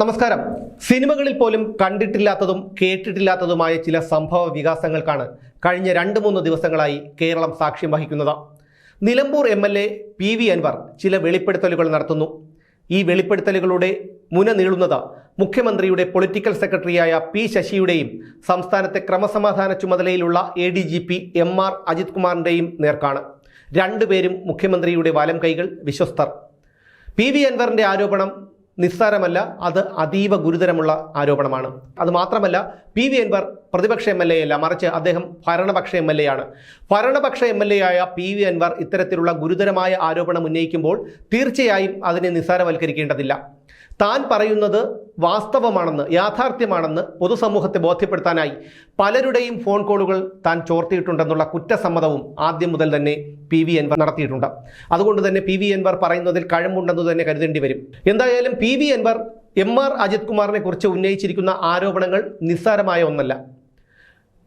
നമസ്കാരം. സിനിമകളിൽ പോലും കണ്ടിട്ടില്ലാത്തതും കേട്ടിട്ടില്ലാത്തതുമായ ചില സംഭവ വികാസങ്ങൾക്കാണ് കഴിഞ്ഞ രണ്ട് മൂന്ന് ദിവസങ്ങളായി കേരളം സാക്ഷ്യം വഹിക്കുന്നത്. Nilambur M L A P V Anvar ചില വെളിപ്പെടുത്തലുകൾ നടത്തുന്നു. ഈ വെളിപ്പെടുത്തലുകളുടെ മുന നീളുന്നത് മുഖ്യമന്ത്രിയുടെ പൊളിറ്റിക്കൽ സെക്രട്ടറിയായ പി ശശിയുടെയും സംസ്ഥാനത്തെ ക്രമസമാധാന ചുമതലയിലുള്ള A D G P M R Ajith കുമാറിന്റെയും നേർക്കാണ്. രണ്ടുപേരും മുഖ്യമന്ത്രിയുടെ വലം കൈകൾ വിശ്വസ്തർ. പി വി അൻവറിന്റെ ആരോപണം നിസ്സാരമല്ല അത് അതീവ ഗുരുതരമുള്ള ആരോപണമാണ്. അത് മാത്രമല്ല പി വി അൻവർ പ്രതിപക്ഷ എം എൽ എ അല്ല മറിച്ച് അദ്ദേഹം ഭരണപക്ഷ എം എൽ എ ആണ്. ഭരണപക്ഷ എം എൽ എ ആയ പി വി അൻവർ ഇത്തരത്തിലുള്ള ഗുരുതരമായ ആരോപണം ഉന്നയിക്കുമ്പോൾ തീർച്ചയായും അതിനെ നിസ്സാരവൽക്കരിക്കേണ്ടതില്ല. താൻ പറയുന്നത് വാസ്തവമാണെന്ന് യാഥാർത്ഥ്യമാണെന്ന് പൊതുസമൂഹത്തെ ബോധ്യപ്പെടുത്താനായി പലരുടെയും ഫോൺ കോളുകൾ താൻ ചോർത്തിയിട്ടുണ്ടെന്നുള്ള കുറ്റസമ്മതവും ആദ്യം മുതൽ തന്നെ പി വി അൻവർ നടത്തിയിട്ടുണ്ട്. അതുകൊണ്ട് തന്നെ പി വി അൻവർ പറയുന്നതിൽ കഴമ്പുണ്ടെന്ന് തന്നെ കരുതേണ്ടി വരും. എന്തായാലും P V Anvar M R Ajith കുമാറിനെ കുറിച്ച് ഉന്നയിച്ചിരിക്കുന്ന ആരോപണങ്ങൾ നിസ്സാരമായ ഒന്നല്ല.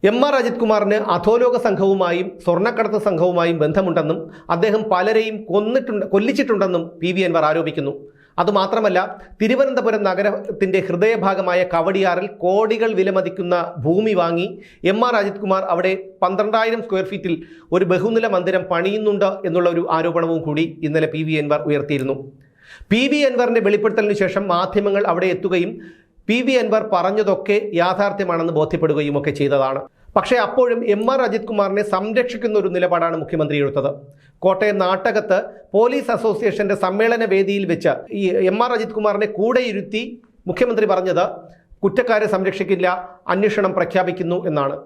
എം ആർ അജിത് കുമാറിന് അധോലോക സംഘവുമായും സ്വർണക്കടത്ത് സംഘവുമായും ബന്ധമുണ്ടെന്നും അദ്ദേഹം പലരെയും കൊന്നിട്ടുണ്ട് കൊല്ലിച്ചിട്ടുണ്ടെന്നും പി വി എൻവർ ആരോപിക്കുന്നു. അതുമാത്രമല്ല തിരുവനന്തപുരം നഗരത്തിന്റെ ഹൃദയഭാഗമായ കവടിയാറിൽ കോടികൾ വിലമതിക്കുന്ന ഭൂമി വാങ്ങി എം ആർ അജിത് കുമാർ അവിടെ പന്ത്രണ്ടായിരം സ്ക്വയർ ഫീറ്റിൽ ഒരു ബഹുനില മന്ദിരം പണിയുന്നുണ്ട് എന്നുള്ള ഒരു ആരോപണവും കൂടി ഇന്നലെ പി വി അൻവർ ഉയർത്തിയിരുന്നു. പി വി അൻവറിന്റെ വെളിപ്പെടുത്തലിന് ശേഷം മാധ്യമങ്ങൾ അവിടെ എത്തുകയും പി വി അൻവർ പറഞ്ഞതൊക്കെ യാഥാർത്ഥ്യമാണെന്ന് ബോധ്യപ്പെടുകയും ഒക്കെ ചെയ്തതാണ്. പക്ഷേ അപ്പോഴും എം ആർ അജിത് കുമാറിനെ സംരക്ഷിക്കുന്ന ഒരു നിലപാടാണ് മുഖ്യമന്ത്രി എടുത്തത്. കോട്ടയം നാട്ടകത്ത് പോലീസ് അസോസിയേഷന്റെ സമ്മേളന വേദിയിൽ വെച്ച് ഈ എം ആർ അജിത് കുമാറിനെ കൂടെ ഇരുത്തി മുഖ്യമന്ത്രി പറഞ്ഞത് കുറ്റക്കാരെ സംരക്ഷിക്കില്ല അന്വേഷണം പ്രഖ്യാപിക്കുന്നു എന്നാണ്.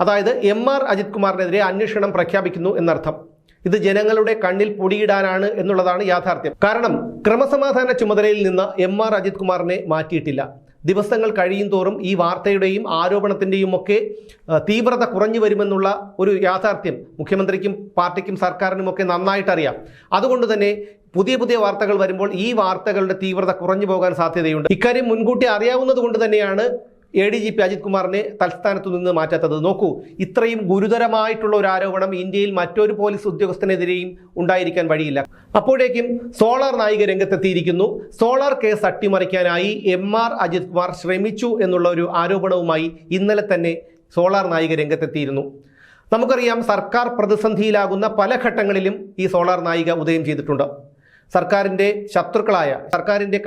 അതായത് എം ആർ അജിത് കുമാറിനെതിരെ അന്വേഷണം പ്രഖ്യാപിക്കുന്നു എന്നർത്ഥം. ഇത് ജനങ്ങളുടെ കണ്ണിൽ പൊടിയിടാനാണ് എന്നുള്ളതാണ് യാഥാർത്ഥ്യം. കാരണം ക്രമസമാധാന ചുമതലയിൽ നിന്ന് എം ആർ അജിത് കുമാറിനെ മാറ്റിയിട്ടില്ല. ദിവസങ്ങൾ കഴിയും തോറും ഈ വാർത്തയുടെയും ആരോപണത്തിന്റെയും ഒക്കെ തീവ്രത കുറഞ്ഞു വരുമെന്നുള്ള ഒരു യാഥാർത്ഥ്യം മുഖ്യമന്ത്രിക്കും പാർട്ടിക്കും സർക്കാരിനും ഒക്കെ നന്നായിട്ട് അറിയാം അതുകൊണ്ട് തന്നെ പുതിയ പുതിയ വാർത്തകൾ വരുമ്പോൾ ഈ വാർത്തകളുടെ തീവ്രത കുറഞ്ഞു പോകാൻ സാധ്യതയുണ്ട്. ഇക്കാര്യം മുൻകൂട്ടി അറിയാവുന്നത് കൊണ്ട് തന്നെയാണ് A D G P Ajith കുമാറിനെ തൽസ്ഥാനത്തു നിന്ന് മാറ്റാത്തത് നോക്കൂ. ഇത്രയും ഗുരുതരമായിട്ടുള്ള ഒരു ആരോപണം ഇന്ത്യയിൽ മറ്റൊരു പോലീസ് ഉദ്യോഗസ്ഥനെതിരെയും ഉണ്ടായിരിക്കാൻ വഴിയില്ല. അപ്പോഴേക്കും സോളാർ നായിക രംഗത്തെത്തിയിരിക്കുന്നു. സോളാർ കേസ് അട്ടിമറിക്കാനായി എം ആർ അജിത് കുമാർ ശ്രമിച്ചു എന്നുള്ള ഒരു ആരോപണവുമായി ഇന്നലെ തന്നെ സോളാർ നായിക രംഗത്തെത്തിയിരുന്നു. നമുക്കറിയാം സർക്കാർ പ്രതിസന്ധിയിലാകുന്ന പല ഘട്ടങ്ങളിലും ഈ സോളാർ നായിക ഉദയം ചെയ്തിട്ടുണ്ട്. സർക്കാരിന്റെ ശത്രുക്കളായ സർക്കാരിന്റെ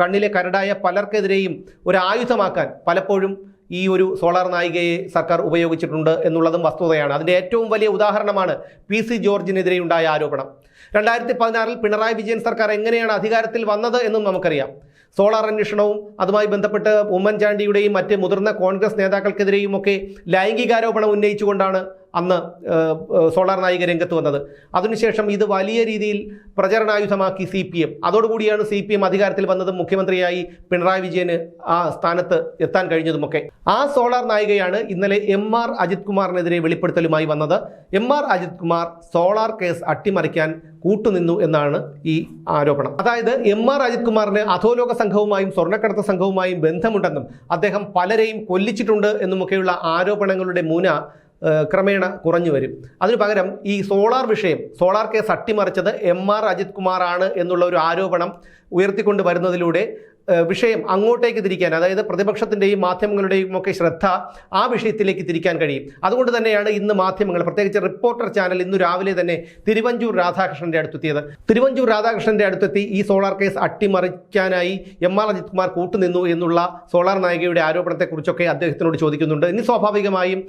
കണ്ണിലെ കരടായ പലർക്കെതിരെയും ഒരു ആയുധമാക്കാൻ പലപ്പോഴും ഈ ഒരു സോളാർ നായികയെ സർക്കാർ ഉപയോഗിച്ചിട്ടുണ്ട് എന്നുള്ളതും വസ്തുതയാണ്. അതിന്റെ ഏറ്റവും വലിയ ഉദാഹരണമാണ് പി സി ജോർജിനെതിരെ ഉണ്ടായ ആരോപണം. രണ്ടായിരത്തി പതിനാറിൽ പിണറായി വിജയൻ സർക്കാർ എങ്ങനെയാണ് അധികാരത്തിൽ വന്നത് എന്നും നമുക്കറിയാം. സോളാർ അന്വേഷണവും അതുമായി ബന്ധപ്പെട്ട് ഉമ്മൻചാണ്ടിയുടെയും മറ്റ് മുതിർന്ന കോൺഗ്രസ് നേതാക്കൾക്കെതിരെയും ഒക്കെ ലൈംഗികാരോപണം ഉന്നയിച്ചുകൊണ്ടാണ് അന്ന് സോളാർ നായിക രംഗത്ത് വന്നത്. അതിനുശേഷം ഇത് വലിയ രീതിയിൽ പ്രചരണായുധമാക്കി സി പി എം. അതോടുകൂടിയാണ് സി പി എം അധികാരത്തിൽ വന്നതും മുഖ്യമന്ത്രിയായി പിണറായി വിജയന് ആ സ്ഥാനത്ത് എത്താൻ കഴിഞ്ഞതുമൊക്കെ. ആ സോളാർ നായികയാണ് ഇന്നലെ എം ആർ അജിത് കുമാറിനെതിരെ വെളിപ്പെടുത്തലുമായി വന്നത്. M R Ajith Kumar solar case അട്ടിമറിക്കാൻ കൂട്ടുനിന്നു എന്നാണ് ഈ ആരോപണം. അതായത് എം ആർ അജിത് കുമാറിന് അധോലോക സംഘവുമായും സ്വർണക്കടത്ത് സംഘവുമായും ബന്ധമുണ്ടെന്നും അദ്ദേഹം പലരെയും കൊല്ലിച്ചിട്ടുണ്ട് എന്നുമൊക്കെയുള്ള ആരോപണങ്ങളുടെ മുന ക്രമേണ കുറഞ്ഞു വരും. അതിനു പകരം ഈ സോളാർ വിഷയം സോളാർ കേസ് അട്ടിമറിച്ചത് എം ആർ അജിത് കുമാറാണ് എന്നുള്ള ഒരു ആരോപണം ഉയർത്തിക്കൊണ്ട് വരുന്നതിലൂടെ വിഷയം അങ്ങോട്ടേക്ക് തിരിക്കാൻ അതായത് പ്രതിപക്ഷത്തിന്റെയും മാധ്യമങ്ങളുടെയും ഒക്കെ ശ്രദ്ധ ആ വിഷയത്തിലേക്ക് തിരിക്കാൻ കഴിയും. അതുകൊണ്ട് തന്നെയാണ് ഇന്ന് മാധ്യമങ്ങൾ പ്രത്യേകിച്ച് റിപ്പോർട്ടർ ചാനൽ ഇന്ന് രാവിലെ തന്നെ തിരുവഞ്ചൂർ രാധാകൃഷ്ണന്റെ അടുത്തെത്തിയത്. തിരുവഞ്ചൂർ രാധാകൃഷ്ണന്റെ അടുത്തെത്തി ഈ സോളാർ കേസ് അട്ടിമറിക്കാനായി എം ആർ അജിത് കുമാർ കൂട്ടുനിന്നു എന്നുള്ള സോളാർ നായികയുടെ ആരോപണത്തെക്കുറിച്ചൊക്കെ അദ്ദേഹത്തിനോട് ചോദിക്കുന്നുണ്ട്. ഇനി സ്വാഭാവികമായും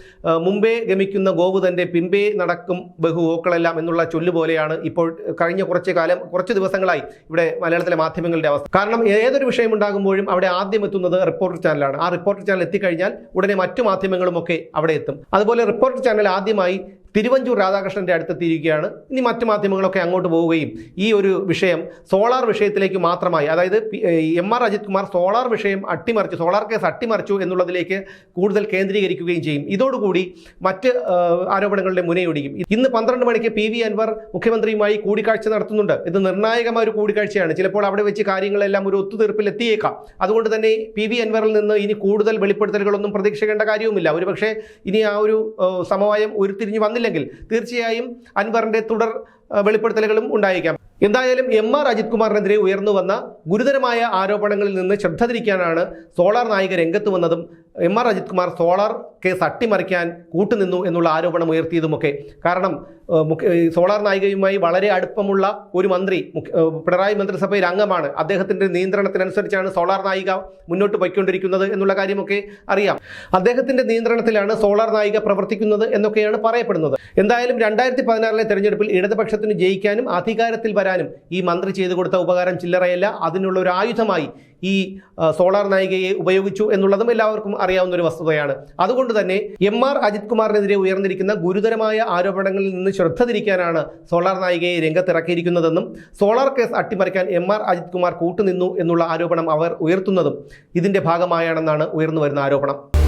മുമ്പേ ഗമിക്കുന്ന ഗോവു തന്റെ പിമ്പേ നടക്കും ബഹു ഓക്കളെല്ലാം എന്നുള്ള ചൊല്ലു പോലെയാണ് ഇപ്പോൾ കഴിഞ്ഞ കുറച്ച് കാലം കുറച്ച് ദിവസങ്ങളായി ഇവിടെ മലയാളത്തിലെ മാധ്യമങ്ങളുടെ അവസ്ഥ. കാരണം ഏതൊരു വിഷയം ഉണ്ടാകുമ്പോഴും അവിടെ ആദ്യം എത്തുന്നത് റിപ്പോർട്ടർ ചാനലാണ്. ആ റിപ്പോർട്ടർ ചാനൽ എത്തിക്കഴിഞ്ഞാൽ ഉടനെ മറ്റു മാധ്യമങ്ങളും ഒക്കെ അവിടെ എത്തും. അതുപോലെ റിപ്പോർട്ടർ ചാനൽ ആദ്യമായി തിരുവഞ്ചൂർ രാധാകൃഷ്ണന്റെ അടുത്തെത്തിയിരിക്കുകയാണ്. ഇനി മറ്റു മാധ്യമങ്ങളൊക്കെ അങ്ങോട്ട് പോവുകയും ഈ ഒരു വിഷയം സോളാർ വിഷയത്തിലേക്ക് മാത്രമായി അതായത് M R Ajith Kumar solar വിഷയം അട്ടിമറിച്ചു സോളാർ കേസ് അട്ടിമറിച്ചു എന്നുള്ളതിലേക്ക് കൂടുതൽ കേന്ദ്രീകരിക്കുകയും ചെയ്യും. ഇതോടുകൂടി മറ്റ് ആരോപണങ്ങളുടെ മുനയൊടിക്കും ഇന്ന് പന്ത്രണ്ട് മണിക്ക് പി വി അൻവർ മുഖ്യമന്ത്രിയുമായി കൂടിക്കാഴ്ച നടത്തുന്നുണ്ട്. ഇത് നിർണായകമായ ഒരു കൂടിക്കാഴ്ചയാണ്. ചിലപ്പോൾ അവിടെ വെച്ച് കാര്യങ്ങളെല്ലാം ഒരു ഒത്തുതീർപ്പിൽ എത്തിയേക്കാം അതുകൊണ്ട് തന്നെ പി വി അൻവറിൽ നിന്ന് ഇനി കൂടുതൽ വെളിപ്പെടുത്തലുകളൊന്നും പ്രതീക്ഷിക്കേണ്ട കാര്യവുമില്ല. ഒരുപക്ഷെ ഇനി ആ ഒരു സമവായം ഉരുത്തിരിഞ്ഞ് വന്നില്ലെങ്കിൽ തീർച്ചയായും അൻവറിന്റെ തുടർ വെളിപ്പെടുത്തലുകളും ഉണ്ടായേക്കാം. എന്തായാലും എം ആർ അജിത് കുമാറിനെതിരെ ഉയർന്നു വന്ന ഗുരുതരമായ ആരോപണങ്ങളിൽ നിന്ന് ശ്രദ്ധ തിരിക്കാനാണ് സോളാർ നായിക രംഗത്ത് വന്നതും M R Ajith Kumar solar case അട്ടിമറിക്കാൻ കൂട്ടുനിന്നു എന്നുള്ള ആരോപണം ഉയർത്തിയതുമൊക്കെ. കാരണം സോളാർ നായികയുമായി വളരെ അടുപ്പമുള്ള ഒരു മന്ത്രി പിണറായി മന്ത്രിസഭയിൽ അംഗമാണ്. അദ്ദേഹത്തിന്റെ നിയന്ത്രണത്തിനനുസരിച്ചാണ് സോളാർ നായിക മുന്നോട്ട് പോയിക്കൊണ്ടിരിക്കുന്നത് എന്നുള്ള കാര്യമൊക്കെ അറിയാം. അദ്ദേഹത്തിന്റെ നിയന്ത്രണത്തിലാണ് സോളാർ നായിക പ്രവർത്തിക്കുന്നത് എന്നൊക്കെയാണ് പറയപ്പെടുന്നത്. എന്തായാലും രണ്ടായിരത്തി പതിനാറിലെ തെരഞ്ഞെടുപ്പിൽ ഇടതുപക്ഷത്തിന് ജയിക്കാനും അധികാരത്തിൽ വരാനും ഈ മന്ത്രി ചെയ്തു കൊടുത്ത ഉപകാരം ചില്ലറയല്ല. അതിനുള്ള ഒരു ആയുധമായി ഈ സോളാർ നായികയെ ഉപയോഗിച്ചു എന്നുള്ളതും എല്ലാവർക്കും അറിയാവുന്ന ഒരു വസ്തുതയാണ്. അതുകൊണ്ട് തന്നെ എം ആർ അജിത് കുമാറിനെതിരെ ഉയർന്നിരിക്കുന്ന ഗുരുതരമായ ആരോപണങ്ങളിൽ നിന്ന് ശ്രദ്ധ തിരിക്കാനാണ് സോളാർ നായികയെ രംഗത്തിറക്കിയിരിക്കുന്നതെന്നും സോളാർ കേസ് അട്ടിമറിക്കാൻ എം ആർ അജിത് കുമാർ കൂട്ടുനിന്നു എന്നുള്ള ആരോപണം അവർ ഉയർത്തുന്നതും ഇതിന്റെ ഭാഗമായാണെന്നാണ് ഉയർന്നു വരുന്ന ആരോപണം.